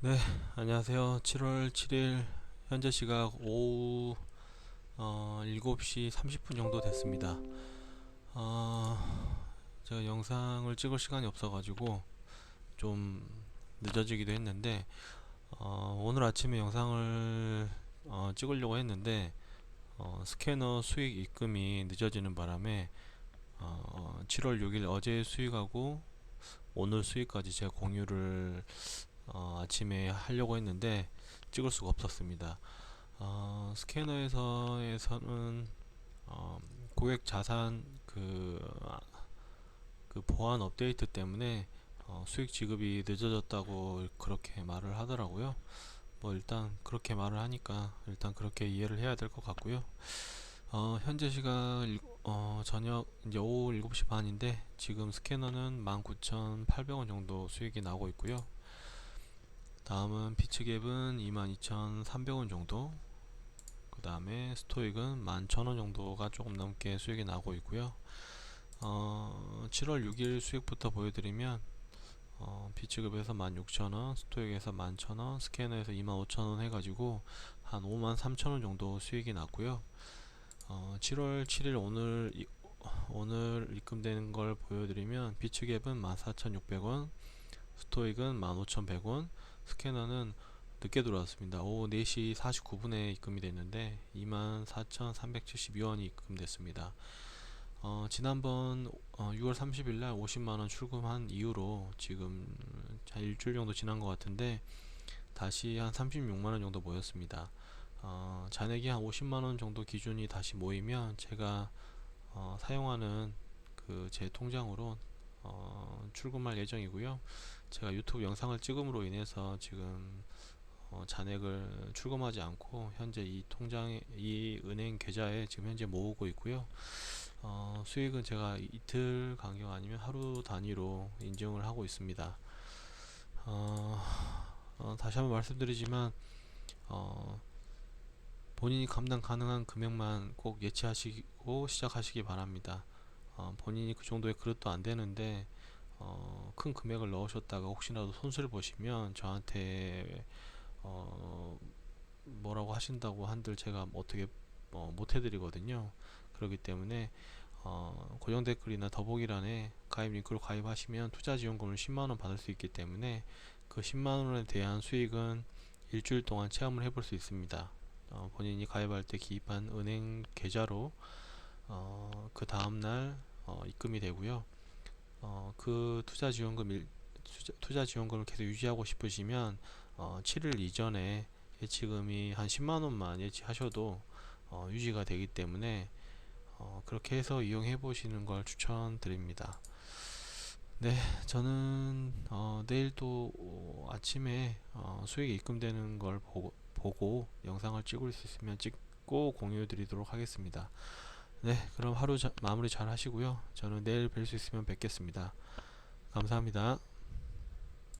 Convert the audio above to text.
네, 안녕하세요. 7월 7일 현재 시각 오후 어, 7시 30분 정도 됐습니다. 어, 제가 영상을 찍을 시간이 없어가지고 좀 늦어지기도 했는데 어, 오늘 아침에 영상을 어, 찍으려고 했는데 어, 스캐너 수익 입금이 늦어지는 바람에 어, 7월 6일 어제 수익하고 오늘 수익까지 제가 공유를 어, 아침에 하려고 했는데 찍을 수가 없었습니다. 어, 스캐너에서에서는 어, 고객 자산 그, 아, 그 보안 업데이트 때문에 어, 수익 지급이 늦어졌다고 그렇게 말을 하더라고요. 뭐 일단 그렇게 말을 하니까 일단 그렇게 이해를 해야 될 것 같고요. 어, 현재 일- 어, 저녁 이제 오후 7시 반인데 지금 스캐너는 19,800원 정도 수익이 나고 있고요. 다음은 피치갭은 22,300원 정도. 그 다음에 스토익은 11,000원 정도가 조금 넘게 수익이 나고 있고요. 어, 7월 6일 수익부터 보여드리면 어, 피치급에서 16,000원, 스토익에서 11,000원, 스캐너에서 25,000원 해가지고 한 53,000원 정도 수익이 났고요. 어, 7월 7일 오늘 이- 오늘 입금되는 걸 보여드리면 피치갭은 14,600원, 스토익은 15,100원, 스캐너는 늦게 들어왔습니다. 오후 4시 49분에 입금이 됐는데 24,372원이 입금됐습니다. 어, 지난번 어, 6월 30일 날 50만원 출금한 이후로 지금 한 일주일 정도 지난 것 같은데 다시 한 36만원 정도 모였습니다. 어, 잔액이 한 50만원 정도 기준이 다시 모이면 제가 어, 사용하는 그 제 통장으로 어, 출금할 예정이고요. 제가 유튜브 영상을 찍음으로 인해서 지금 어, 잔액을 출금하지 않고 현재 이 통장에 이 은행 계좌에 지금 현재 모으고 있고요. 어, 수익은 제가 이틀 간격 아니면 하루 단위로 인증을 하고 있습니다. 어, 어, 다시 한번 말씀드리지만 어, 본인이 감당 가능한 금액만 꼭 예치하시고 시작하시기 바랍니다. 어, 본인이 그 정도의 그릇도 안 되는데 어, 큰 금액을 넣으셨다가 혹시라도 손실 보시면 저한테 어, 뭐라고 하신다고 한들 제가 어떻게 어, 못 해드리거든요. 그렇기 때문에 어, 고정 댓글이나 더보기란에 가입 링크로 가입하시면 투자 지원금을 10만원 받을 수 있기 때문에 그 10만원에 대한 수익은 일주일 동안 체험을 해볼 수 있습니다. 어, 본인이 가입할 때 기입한 은행 계좌로 어, 그 다음날 어, 입금이 되고요. 어, 그 투자 지원금 일, 투자, 투자 지원금을 계속 유지하고 싶으시면 어, 7일 이전에 예치금이 한 10만 원만 예치하셔도 어, 유지가 되기 때문에 어, 그렇게 해서 이용해 보시는 걸 추천드립니다. 네, 저는 어, 내일 또 어, 아침에 어, 수익이 입금되는 걸 보고, 보고 영상을 찍을 수 있으면 찍고 공유 드리도록 하겠습니다. 네, 그럼 하루 자, 마무리 잘 하시고요. 저는 내일 뵐 수 있으면 뵙겠습니다. 감사합니다.